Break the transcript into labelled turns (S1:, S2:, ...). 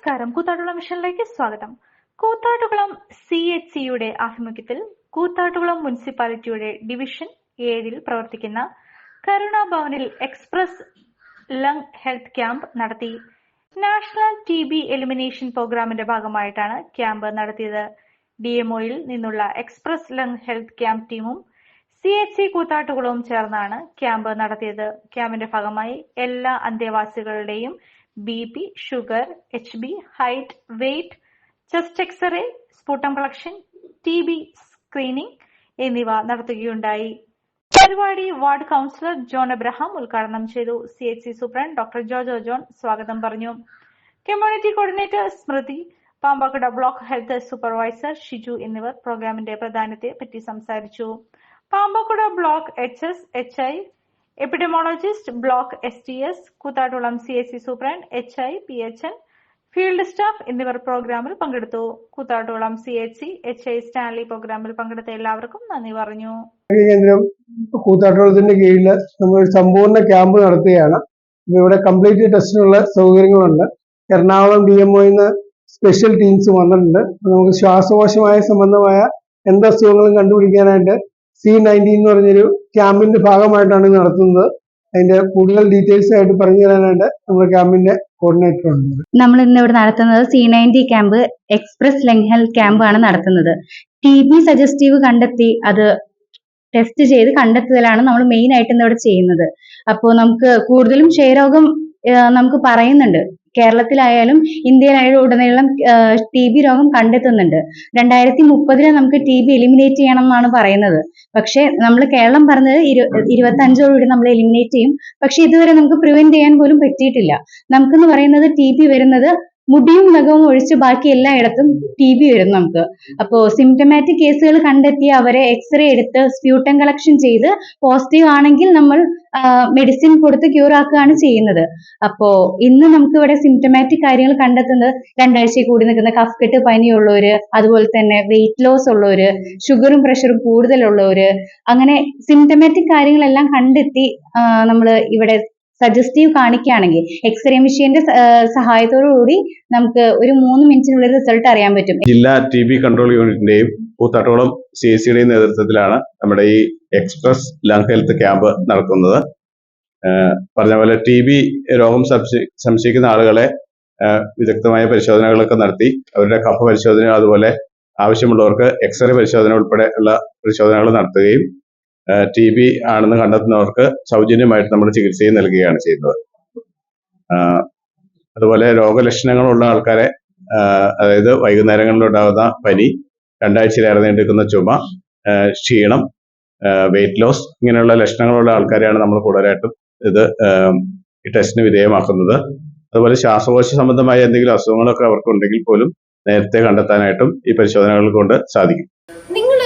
S1: നമസ്കാരം. കൂത്താട്ടുകുളം മിഷനിലേക്ക് സ്വാഗതം. Koothattukulam C H സിയുടെ ആഭിമുഖ്യത്തിൽ കൂത്താട്ടുകുളം മുനിസിപ്പാലിറ്റിയുടെ ഡിവിഷൻ ഏഴിൽ പ്രവർത്തിക്കുന്ന കരുണാഭവനിൽ എക്സ്പ്രസ് ലങ് ഹെൽത്ത് ക്യാമ്പ് നടത്തി നാഷണൽ ടി ബി എലിമിനേഷൻ പ്രോഗ്രാമിന്റെ ഭാഗമായിട്ടാണ് ക്യാമ്പ് നടത്തിയത്. ഡി എംഒയിൽ നിന്നുള്ള എക്സ്പ്രസ് ലങ് ഹെൽത്ത് ക്യാമ്പ് ടീമും സി എച്ച് സി കൂത്താട്ടുകുളവും ചേർന്നാണ് ക്യാമ്പ് നടത്തിയത്. ക്യാമ്പിന്റെ ഭാഗമായി എല്ലാ അന്തേവാസികളുടെയും B P sugar H B height weight chest X ray sputum collection T B screening എന്നിവ നടത്തുകയുണ്ടായി. പരിപാടി വാർഡ് കൌൺസിലർ ജോൺ എബ്രഹാം ഉദ്ഘാടനം ചെയ്തു. C H C superintendent doctor Jojo John സ്വാഗതം പറഞ്ഞു. Community coordinator Smriti Pampakuda block health supervisor Shiju എന്നിവർ പ്രോഗ്രാമിന്റെ പ്രധാനത്തെ പറ്റി സംസാരിച്ചു. Pampakuda block H S H I epidemiologist block S T S Koothattukulam C S C superintendent H I P H N field staff എന്നിവർ പ്രോഗ്രാമിൽ പങ്കെടുത്തു. Koothattukulam C H C H I Stanley പ്രോഗ്രാമിൽ പങ്കെടുത്ത എല്ലാവർക്കും നന്ദി പറഞ്ഞു.
S2: കേന്ദ്രം കൂത്താട്ടുകുളത്തിന്റെ കീഴിൽ നമ്മൾ സമ്പൂർണ ക്യാമ്പ് നടത്തുകയാണ്. ഇവിടെ കംപ്ലീറ്റ് ടെസ്റ്റിനുള്ള സൗകര്യങ്ങളുണ്ട്. എറണാകുളം ഡി എം നിന്ന് സ്പെഷ്യൽ ടീംസ് വന്നിട്ടുണ്ട്. നമുക്ക് ശ്വാസകോശമായ സംബന്ധമായ എന്ത് അസുഖങ്ങളും കണ്ടുപിടിക്കാനായിട്ട് സി നയന്റീൻ എന്ന് പറഞ്ഞൊരു ക്യാമ്പിന്റെ ഭാഗമായിട്ടാണ് നടത്തുന്നത്. അതിന്റെ കൂടുതൽ ഡീറ്റെയിൽസ് ആയിട്ട് പറഞ്ഞു തരാനായിട്ട് നമ്മുടെ ക്യാമ്പിന്റെ കോർഡിനേറ്റർ ഉണ്ട്.
S3: നമ്മൾ ഇന്ന് ഇവിടെ നടത്തുന്നത് C ninety camp express lung health camp ആണ് നടത്തുന്നത്. ടി ബി സജസ്റ്റീവ് കണ്ടെത്തി അത് ടെസ്റ്റ് ചെയ്ത് കണ്ടെത്തുകയാണ് നമ്മൾ മെയിൻ ആയിട്ട് ഇന്ന് ഇവിടെ ചെയ്യുന്നത്. അപ്പോൾ നമുക്ക് കൂടുതലും ക്ഷയരോഗം നമുക്ക് പറയുന്നുണ്ട്. കേരളത്തിലായാലും ഇന്ത്യയിലായാലും ഉടനീളം ടി ബി രോഗം കണ്ടെത്തുന്നുണ്ട്. രണ്ടായിരത്തി മുപ്പതിൽ നമുക്ക് ടി ബി എലിമിനേറ്റ് ചെയ്യണം എന്നാണ് പറയുന്നത്. പക്ഷേ നമ്മൾ കേരളം പറഞ്ഞത് ഇരു ഇരുപത്തി അഞ്ചോടുകൂടി നമ്മൾ എലിമിനേറ്റ് ചെയ്യും. പക്ഷെ ഇതുവരെ നമുക്ക് പ്രിവെന്റ് ചെയ്യാൻ പോലും പറ്റിയിട്ടില്ല. നമുക്കെന്ന് പറയുന്നത് ടി ബി വരുന്നത് മുടിയും നഖവും ഒഴിച്ച് ബാക്കി എല്ലായിടത്തും ടി ബി വരും നമുക്ക്. അപ്പോ സിംറ്റമാറ്റിക് കേസുകൾ കണ്ടെത്തി അവരെ എക്സ്റേ എടുത്ത് സ്പ്യൂട്ടം കളക്ഷൻ ചെയ്ത് പോസിറ്റീവ് ആണെങ്കിൽ നമ്മൾ മെഡിസിൻ കൊടുത്ത് ക്യൂർ ആക്കുകയാണ് ചെയ്യുന്നത്. അപ്പോ ഇന്ന് നമുക്ക് ഇവിടെ സിംറ്റമാറ്റിക് കാര്യങ്ങൾ കണ്ടെത്തുന്നത് രണ്ടാഴ്ചയിൽ കൂടി നിൽക്കുന്ന കഫ്കെട്ട് പനിയുള്ളവര് അതുപോലെ തന്നെ വെയിറ്റ് ലോസ് ഉള്ളവര് ഷുഗറും പ്രഷറും കൂടുതലുള്ളവര് അങ്ങനെ സിംറ്റമാറ്റിക് കാര്യങ്ങളെല്ലാം കണ്ടെത്തി നമ്മൾ ഇവിടെ സജസ്റ്റീവ് കാണിക്കുകയാണെങ്കിൽ എക്സ്റേ മെഷീന്റെ സഹായത്തോടു കൂടി നമുക്ക് ഒരു മൂന്ന് മിനിറ്റിനുള്ളിൽ റിസൾട്ട് അറിയാൻ പറ്റും.
S4: ജില്ലാ ടി ബി കൺട്രോൾ യൂണിറ്റിന്റെയും പൂത്താട്ടോളം സി എസ് സിയുടെയും നേതൃത്വത്തിലാണ് നമ്മുടെ ഈ എക്സ്പ്രസ് ലങ് ഹെൽത്ത് ക്യാമ്പ് നടക്കുന്നത്. പറഞ്ഞ പോലെ ടി ബി രോഗം സംശയി സംശയിക്കുന്ന ആളുകളെ വിദഗ്ധമായ പരിശോധനകളൊക്കെ നടത്തി അവരുടെ കഫ പരിശോധന അതുപോലെ ആവശ്യമുള്ളവർക്ക് എക്സ്റേ പരിശോധന ഉൾപ്പെടെ ഉള്ള പരിശോധനകൾ നടത്തുകയും ടി ബി ആണെന്ന് കണ്ടെത്തുന്നവർക്ക് സൗജന്യമായിട്ട് നമ്മൾ ചികിത്സയും നൽകുകയാണ് ചെയ്യുന്നത്. അതുപോലെ രോഗലക്ഷണങ്ങളുള്ള ആൾക്കാരെ അതായത് വൈകുന്നേരങ്ങളിൽ ഉണ്ടാകുന്ന പനി രണ്ടാഴ്ചയിലേറെ നീണ്ടെടുക്കുന്ന ചുമ ക്ഷീണം വെയിറ്റ് ലോസ് ഇങ്ങനെയുള്ള ലക്ഷണങ്ങളുള്ള ആൾക്കാരെയാണ് നമ്മൾ കൂടുതലായിട്ടും ഇത് ഈ ടെസ്റ്റിന് വിധേയമാക്കുന്നത്. അതുപോലെ ശ്വാസകോശ സംബന്ധമായ എന്തെങ്കിലും അസുഖങ്ങളൊക്കെ അവർക്കുണ്ടെങ്കിൽ പോലും നേരത്തെ കണ്ടെത്താനായിട്ടും ഈ പരിശോധനകൾ കൊണ്ട് സാധിക്കും.